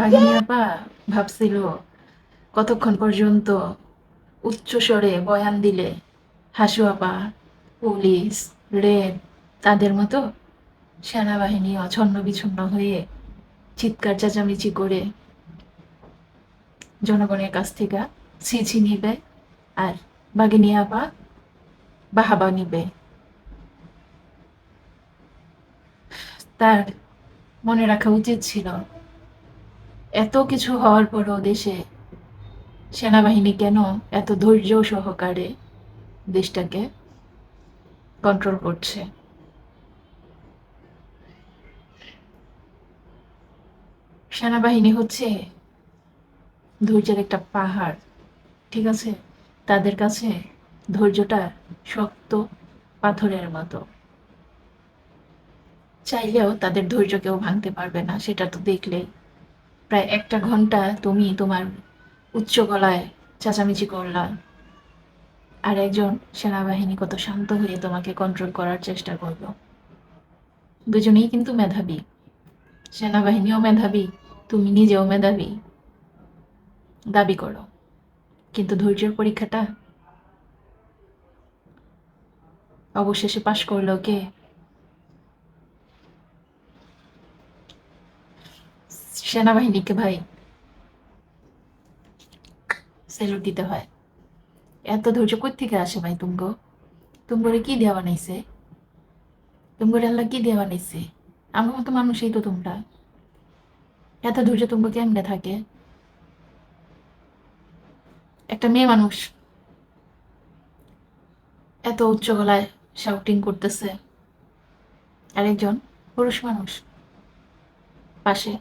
ভাগিনী আপা, ভাবছিল, কতক্ষণ পর্যন্ত উচ্চ স্বরে বয়ান দিলে হাসু আপা, পুলিশ, রেড, তাদের মতো সেনাবাহিনী অছন্ন বিছন্ন হয়ে চিৎকার চেঁচামেচি করে জনগণের কাছ থেকে ছিছি নিবে আর বাগিনী আপা বাহাবা নিবে। তার মনে রাখা উচিত ছিল এত কিছু হওয়ার পরও দেশে সেনাবাহিনী কেন এত ধৈর্য সহকারে দেশটাকে কন্ট্রোল করছে? সেনাবাহিনী হচ্ছে ধৈর্যের একটা পাহাড়, ঠিক আছে? তাদের কাছে ধৈর্যটা শক্ত পাথরের মতো। চাইলেও তাদের ধৈর্য কেউ ভাঙতে পারবে না, সেটা তো দেখলেই। প্রায় একটা ঘণ্টা তুমি তোমার উচ্চ গলায় চেঁচামেচি করলা। আর একজন সেনাবাহিনী কত শান্ত হয়ে তোমাকে কন্ট্রোল করার চেষ্টা করল। দুজনেই কিন্তু মেধাবী। সেনাবাহিনীও মেধাবী, তুমি নিজেও মেধাবী। দাবি করো, কিন্তু ধৈর্যের পরীক্ষাটা? অবশেষে পাশ করল কে? সেনাবাহিনীকে ভাই স্যালুট দিতে হয়। এত ধৈর্য থেকে আসে ভাই তুমগো? তুমগরে কি দেওয়া বানাইছে? তুমগরে আল্লাহ কি দেওয়া বানাইছে? আমার মতো মানুষই তো তোমরা। এত ধৈর্য তুমগো কেমনে থাকে? একটা মেয়ে মানুষ এত উচ্চ গলায় শাউটিং করতেছে। আরেকজন পুরুষ মানুষ পাশে।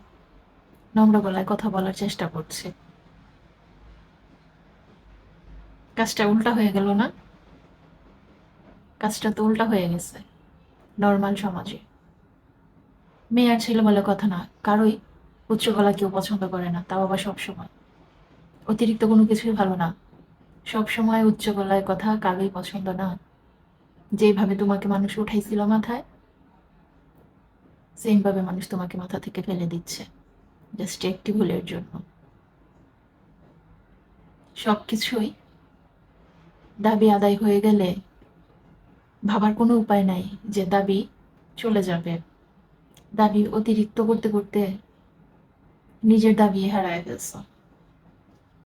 নম্র গলায় কথা বলার চেষ্টা করছে। কাজটা উল্টা হয়ে গেল না? কাজটা তো উল্টা হয়ে গেছে, নর্মাল সমাজে। মেয়ে আর ছেলে বলে কথা না, কারোই উচ্চ গলা কেউ পছন্দ করে না, তাও আবার সবসময় অতিরিক্ত কোনো কিছুই ভালো না। সবসময় উচ্চ গলায় কথা কারোই পছন্দ না। যেভাবে তোমাকে মানুষ উঠাইছিল মাথায় সেমভাবে মানুষ তোমাকে মাথা থেকে ফেলে দিচ্ছে। জাস্ট একটি ভুলের জন্য। সব কিছুই দাবি আদায় হয়ে গেলে ভাবার কোনো উপায় নাই যে দাবি চলে যাবে। দাবি অতিরিক্ত করতে করতে নিজের দাবি হারায় ফেলছ।